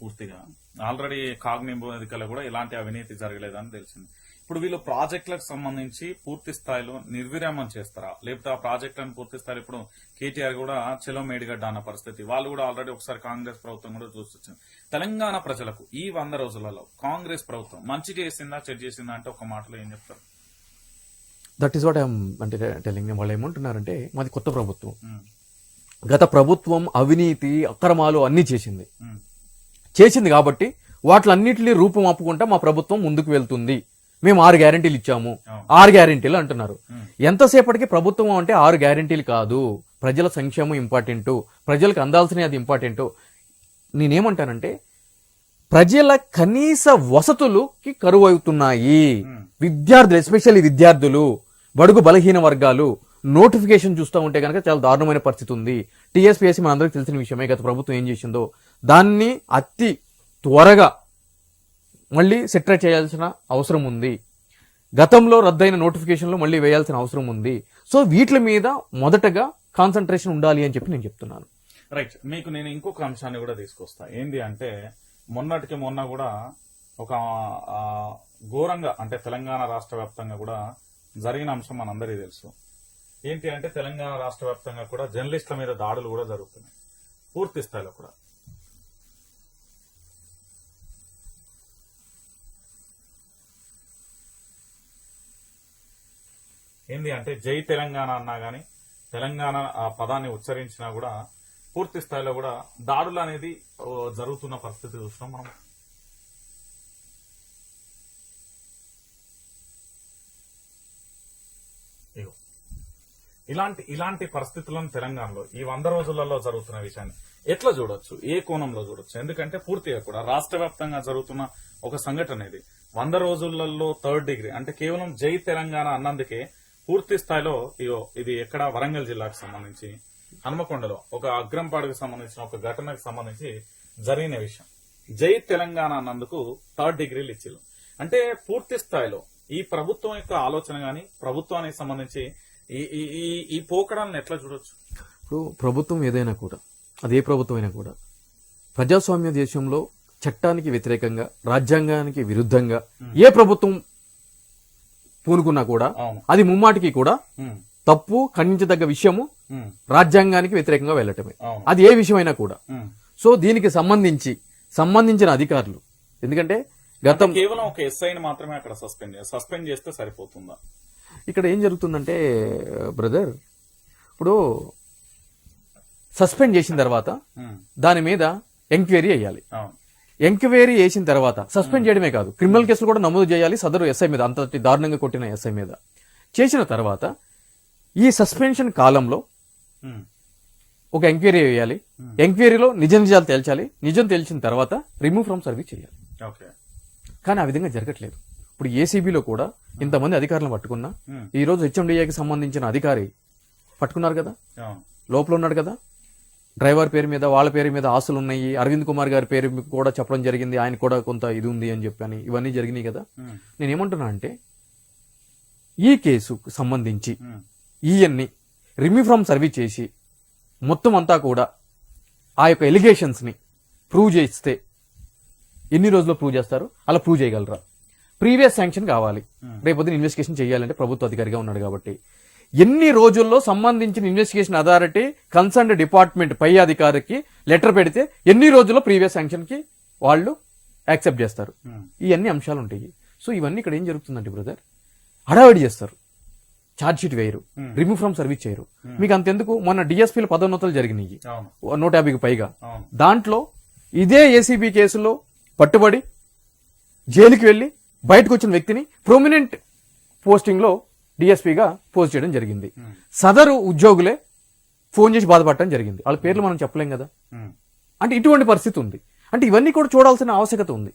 పూర్తిగా. ఆల్రెడీ కాగ్నింబో ఎన్నికల్లో కూడా ఇలాంటి అవినీతి జరగలేదని తెలిసింది. ఇప్పుడు వీళ్ళు ప్రాజెక్టులకు సంబంధించి పూర్తి స్థాయిలో నిర్విరామం చేస్తారా? లేకపోతే ఆ ప్రాజెక్టులను పూర్తి స్థాయిలో ఇప్పుడు కేటీఆర్ కూడా చెలో మేడిగడ్డ అన్న పరిస్థితి. వాళ్ళు కూడా ఆల్రెడీ ఒకసారి కాంగ్రెస్ ప్రభుత్వం కూడా చూసొచ్చింది. తెలంగాణ ప్రజలకు ఈ వంద రోజులలో కాంగ్రెస్ ప్రభుత్వం మంచి చేసిందా చెడు చేసిందా అంటే ఒక మాటలో ఏం చెప్తారు? దట్ ఈస్ వాట్ ఐమ్ అంటే టెలింగ్ వాళ్ళు ఏమంటున్నారంటే మాది కొత్త ప్రభుత్వం. గత ప్రభుత్వం అవినీతి అక్రమాలు అన్నీ చేసింది. చేసింది కాబట్టి వాటిలన్నిటిని రూపం ఆపుకుంటా మా ప్రభుత్వం ముందుకు వెళ్తుంది. మేము ఆరు గ్యారెంటీలు ఇచ్చాము. ఆరు గ్యారెంటీలు అంటున్నారు. ఎంతసేపటికి ప్రభుత్వం అంటే ఆరు గ్యారెంటీలు కాదు. ప్రజల సంక్షేమం ఇంపార్టెంట్. ప్రజలకు అందాల్సిన అది ఇంపార్టెంట్. నేనేమంటానంటే ప్రజల కనీస వసతులుకి కరువు అవుతున్నాయి. విద్యార్థులు ఎస్పెషల్లీ విద్యార్థులు బడుగు బలహీన వర్గాలు నోటిఫికేషన్ చూస్తూ ఉంటే కనుక చాలా దారుణమైన పరిస్థితి ఉంది. టీఎస్పీఎస్సీ మనందరికీ తెలిసిన విషయమే. గత ప్రభుత్వం ఏం చేసిందో దాన్ని అతి త్వరగా మళ్ళీ సెటిల్ చేయాల్సిన అవసరం ఉంది. గతంలో రద్దయిన నోటిఫికేషన్లు మళ్ళీ వేయాల్సిన అవసరం ఉంది. సో వీటి మీద మొదటగా కాన్సన్ట్రేషన్ ఉండాలి అని చెప్పి నేను చెప్తున్నాను. రైట్. మీకు నేను ఇంకొక అంశాన్ని కూడా తీసుకొస్తా. ఏంది అంటే మొన్నటికి మొన్న కూడా ఒక ఘోరంగా అంటే తెలంగాణ రాష్ట్ర వ్యాప్తంగా కూడా జరిగిన అంశం మనందరికీ తెలుసు. ఏంటి అంటే తెలంగాణ రాష్ట్ర వ్యాప్తంగా కూడా జర్నలిస్టుల మీద దాడులు కూడా జరుగుతున్నాయి. పూర్తి స్థాయిలో కూడా. ఏంది అంటే జై తెలంగాణ అన్నా గాని తెలంగాణ ఆ పదాన్ని ఉచ్చరించినా కూడా పూర్తి స్థాయిలో కూడా దాడులు అనేది జరుగుతున్న పరిస్థితి చూసినాం మనం. ఇలాంటి ఇలాంటి పరిస్థితులను తెలంగాణలో ఈ వంద రోజులలో జరుగుతున్న విషయాన్ని ఎట్లా చూడొచ్చు? ఏ కోణంలో చూడొచ్చు? ఎందుకంటే పూర్తిగా కూడా రాష్ట్ర వ్యాప్తంగా జరుగుతున్న ఒక సంఘటన ఇది. వంద రోజులలో థర్డ్ డిగ్రీ అంటే కేవలం జై తెలంగాణ అన్నందుకే పూర్తి స్థాయిలో ఇగో ఇది ఎక్కడ వరంగల్ జిల్లాకు సంబంధించి హనుమకొండలో ఒక అగ్రంపాడుకు సంబంధించిన ఒక ఘటనకు సంబంధించి జరిగిన విషయం. జై తెలంగాణ అన్నందుకు థర్డ్ డిగ్రీలు ఇచ్చిల్లు అంటే పూర్తి స్థాయిలో ఈ ప్రభుత్వం యొక్క ఆలోచన గాని ప్రభుత్వానికి సంబంధించి ఈ ఈ ఈ- పోకడాలను ఎట్లా చూడొచ్చు? ఇప్పుడు ప్రభుత్వం ఏదైనా కూడా అదే ప్రభుత్వం అయినా కూడా ప్రజాస్వామ్య దేశంలో చట్టానికి వ్యతిరేకంగా రాజ్యాంగానికి విరుద్ధంగా ఏ ప్రభుత్వం పూనుకున్నా కూడా అది ముమ్మాటికి కూడా తప్పు ఖండించదగ్గ విషయము రాజ్యాంగానికి వ్యతిరేకంగా వెళ్ళటమే. అది ఏ విషయమైనా కూడా. సో దీనికి సంబంధించి సంబంధించిన అధికారులు ఎందుకంటే గతం కేవలం ఒక ఎస్ఐని మాత్రమే అక్కడ సస్పెండ్ సస్పెండ్ చేస్తే సరిపోతుందా? ఇక్కడ ఏం జరుగుతుందంటే బ్రదర్ ఇప్పుడు సస్పెండ్ చేసిన తర్వాత దాని మీద ఎంక్వైరీ అవును. ఎంక్వైరీ చేసిన తర్వాత సస్పెండ్ చేయడమే కాదు. క్రిమినల్ కేసులు కూడా నమోదు చేయాలి. సదరు ఎస్ఐ మీద అంతటి దారుణంగా కొట్టిన ఎస్ఐ మీద. చేసిన తర్వాత ఈ సస్పెన్షన్ కాలంలో ఒక ఎంక్వైరీ వేయాలి ఎంక్వైరీలో నిజ నిజాలు తేల్చాలి. నిజం తేల్చిన తర్వాత రిమూవ్ ఫ్రమ్ సర్వీస్ చేయాలి. కానీ ఆ విధంగా జరగట్లేదు. ఇప్పుడు ఏసీబీలో కూడా ఇంతమంది అధికారులను పట్టుకున్నా ఈ రోజు హెచ్ఎండిఏకి సంబంధించిన అధికారి పట్టుకున్నారు కదా? లోపల ఉన్నాడు కదా? డ్రైవర్ పేరు మీద వాళ్ళ పేరు మీద ఆస్తులు ఉన్నాయి. అరవింద్ కుమార్ గారి పేరు కూడా చెప్పడం జరిగింది. ఆయన కూడా కొంత ఇది ఉంది అని చెప్పని ఇవన్నీ జరిగినాయి కదా. ఉమ్, నేను ఏమంటున్నా అంటే ఈ కేసుకు సంబంధించి ఉమ్, ఈయన్ని రిమూవ్ ఫ్రమ్ సర్వీస్ చేసి మొత్తం అంతా కూడా ఆ యొక్క ఎలిగేషన్స్ని ప్రూవ్ చేస్తే ఎన్ని రోజుల్లో ప్రూవ్ చేస్తారు? అలా ప్రూవ్ చేయగలరా? ప్రీవియస్ శాంక్షన్ కావాలి. రేపొద్దున ఇన్వెస్టిగేషన్ చేయాలంటే ప్రభుత్వ అధికారిగా ఉన్నాడు కాబట్టి. ఎన్ని రోజుల్లో సంబంధించిన ఇన్వెస్టిగేషన్ అథారిటీ కన్సర్న్ డిపార్ట్మెంట్ పై అధికారికి లెటర్ పెడితే ఎన్ని రోజుల్లో ప్రీవియస్ శాంక్షన్కి వాళ్ళు యాక్సెప్ట్ చేస్తారు. ఇవన్నీ అంశాలు ఉంటాయి. సో ఇవన్నీ ఇక్కడ ఏం జరుగుతుందంటే బ్రదర్ హడావిడి చేస్తారు. ఛార్జ్ షీట్ వేయరు. రిమూవ్ ఫ్రమ్ సర్వీస్ చేయరు. మీకు అంతెందుకు? మొన్న డిఎస్పీల పదోన్నతులు జరిగినాయి. నూట యాభైకి పైగా. దాంట్లో ఇదే ఏసీబీ కేసులో పట్టుబడి జైలుకి వెళ్ళి బయటకు వచ్చిన వ్యక్తిని ప్రొమినెంట్ పోస్టింగ్లో డిఎస్పీగా పోస్ట్ చేయడం జరిగింది. సదరు ఉద్యోగులే ఫోన్ చేసి బాధపడటం జరిగింది. వాళ్ళ పేర్లు మనం చెప్పలేం కదా. అంటే ఇటువంటి పరిస్థితి ఉంది. అంటే ఇవన్నీ కూడా చూడాల్సిన ఆవశ్యకత ఉంది.